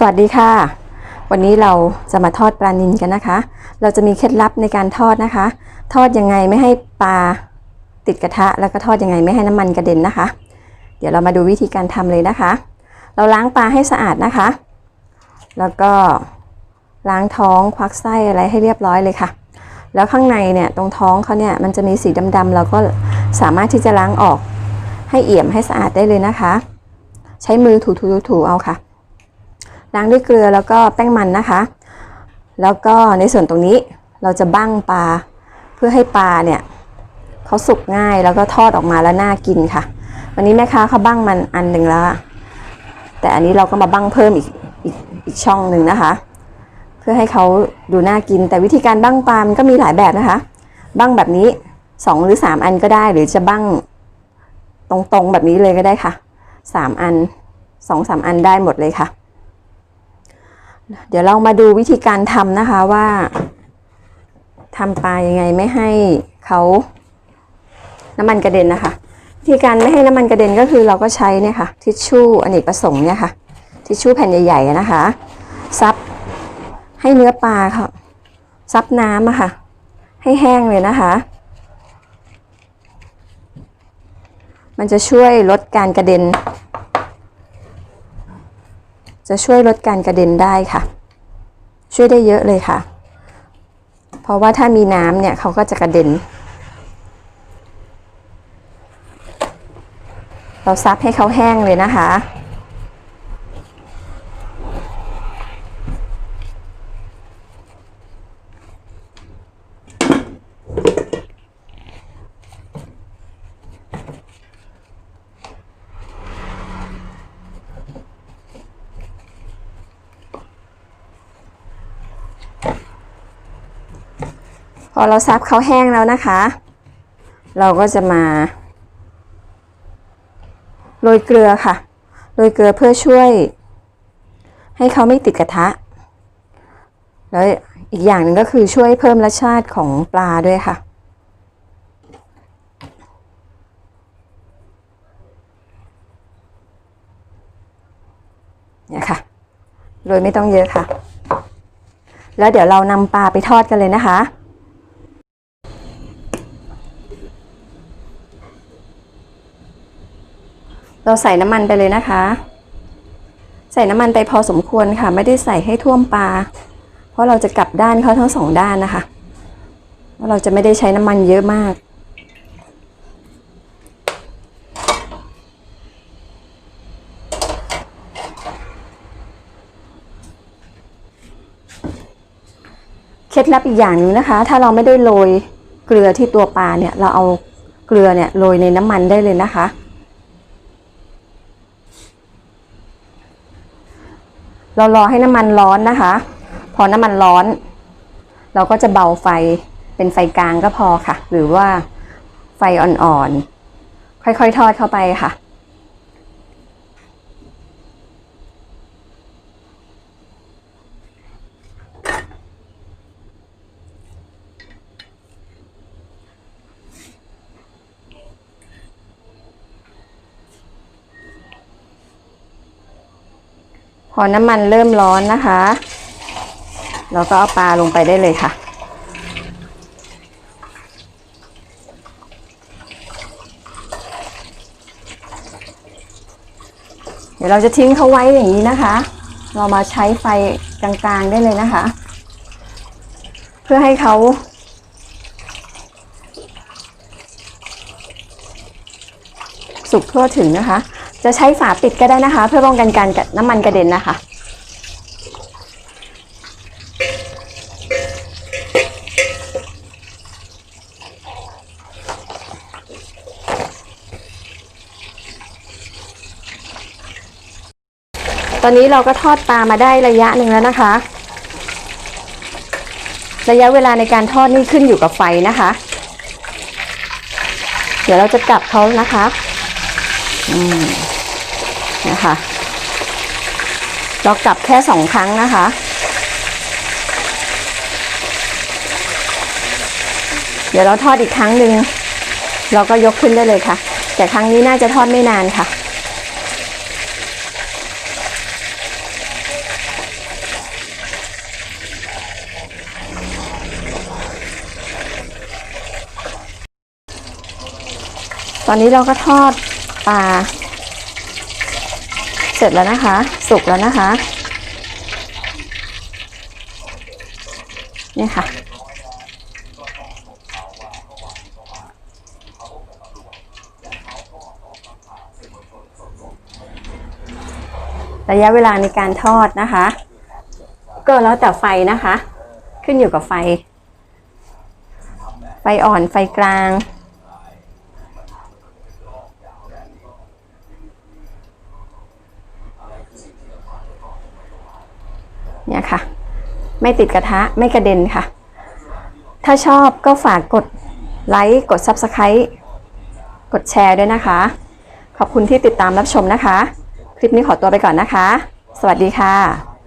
สวัสดีค่ะ วันนี้เราจะมาทอดปลานิลกันนะคะ เราจะมีเคล็ดลับในการทอดนะคะ ทอดยังไงไม่ให้ปลาติดกระทะ แล้วก็ทอดยังไงไม่ให้น้ำมันกระเด็นนะคะ เดี๋ยวเรามาดูวิธีการทำเลยนะคะ เราล้างปลาให้สะอาดนะคะ แล้วก็ล้างท้องควักไส้อะไรให้เรียบร้อยเลยค่ะ แล้วข้างในเนี่ยตรงท้องเขาเนี่ยมันจะมีสีดำๆเราก็สามารถที่จะล้างออกให้เอี่ยมให้สะอาดได้เลยนะคะ ใช้มือถูๆๆๆเอาค่ะ ล้างด้วยเกลือแล้วก็แป้งมันนะคะ แล้วก็ในส่วนตรงนี้เราจะบั้งปลาเพื่อให้ปลาเนี่ยเขาสุกง่ายแล้วก็ทอดออกมาแล้วน่ากินค่ะ วันนี้แม่ค้าเขาบั้งมันอันหนึ่งแล้ว แต่อันนี้เราก็มาบั้งเพิ่มอีกอีกอีกช่องหนึ่งนะคะ เพื่อให้เขาดูน่ากินแต่วิธีการบั้งปลามันก็มีหลายแบบนะคะ บั้งแบบนี้สองหรือสามอันก็ได้ หรือจะบั้งตรงๆแบบนี้เลยก็ได้ค่ะสามอันสองสามอันได้หมดเลยค่ะ เดี๋ยวเรามาดูวิธีการทำนะคะว่าทำปลายังไงไม่ให้เขาน้ำมันกระเด็นนะคะวิธีการไม่ให้น้ำมันกระเด็นก็คือเราก็ใช้เนี่ยค่ะทิชชู่อเนกประสงค์เนี่ยค่ะทิชชู่แผ่นใหญ่ๆนะคะซับให้เนื้อปลาค่ะซับน้ำอะค่ะ ให้แห้งเลยนะคะ มันจะช่วยลดการกระเด็น จะช่วยลดการกระเด็นได้ค่ะ ช่วยได้เยอะเลยค่ะ เพราะว่าถ้ามีน้ำเนี่ยเขาก็จะกระเด็น เราซับให้เขาแห้งเลยนะคะ พอเราซับเขาแห้งแล้วนะคะ เราก็จะมาโรยเกลือค่ะโรยเกลือเพื่อช่วย ให้เขาไม่ติดกระทะ แล้วอีกอย่างหนึ่งก็คือช่วยเพิ่มรสชาติของปลาด้วยค่ะ เนี่ยค่ะโรยไม่ต้องเยอะค่ะ แล้วเดี๋ยวเรานำปลาไปทอดกันเลยนะคะ เราใส่น้ำมันไปเลยนะคะ ใส่น้ำมันไปพอสมควรค่ะ ไม่ได้ใส่ให้ท่วมปลา เพราะเราจะกลับด้านเขาทั้งสองด้านนะคะเราเราจะไม่ได้ใช้น้ำมันเยอะมาก เคล็ดลับอีกอย่างหนึ่งนะคะ ถ้าเราไม่ได้โรยเกลือที่ตัวปลาเนี่ย เราเอาเกลือเนี่ยโรยในน้ำมันได้เลยนะคะ เรารอให้น้ำมันร้อนนะคะ พอน้ำมันร้อน เราก็จะเบาไฟเป็นไฟกลางก็พอค่ะ หรือว่าไฟอ่อนๆค่อยๆทอดเข้าไปค่ะ อน้ำมันเริ่มร้อนนะคะ เราก็เอาปลาลงไปได้เลยค่ะ เดี๋ยวเราจะทิ้งเขาไว้อย่างนี้นะคะ เรามาใช้ไฟกลางๆได้เลยนะคะ เพื่อให้เขาสุกทั่วถึงนะคะ จะใช้ฝาปิดก็ได้นะคะ เพื่อป้องกันการกระน้ำมันกระเด็นนะคะ ตอนนี้เราก็ทอดปลามาได้ระยะหนึ่งแล้วนะคะ ระยะเวลาในการทอดนี่ขึ้นอยู่กับไฟนะคะ เดี๋ยวเราจะกลับเขานะคะ อืม นะคะ เรากลับแค่สองครั้งนะคะ เดี๋ยวเราทอดอีกครั้งหนึ่งเราก็ยกขึ้นได้เลยค่ะ แต่ครั้งนี้น่าจะทอดไม่นานค่ะตอนนี้เราก็ทอดปลา เสร็จแล้วนะคะ สุกแล้วนะคะ นี่ค่ะ ระยะเวลาในการทอดนะคะ ก็แล้วแต่ไฟนะคะ ขึ้นอยู่กับไฟ ไฟอ่อนไฟกลาง เนี่ยค่ะ ไม่ติดกระทะไม่กระเด็นค่ะ ถ้าชอบก็ฝากกดไลค์กด Subscribe กดแชร์ด้วยนะคะ ขอบคุณที่ติดตามรับชมนะคะ คลิปนี้ขอตัวไปก่อนนะคะ สวัสดีค่ะ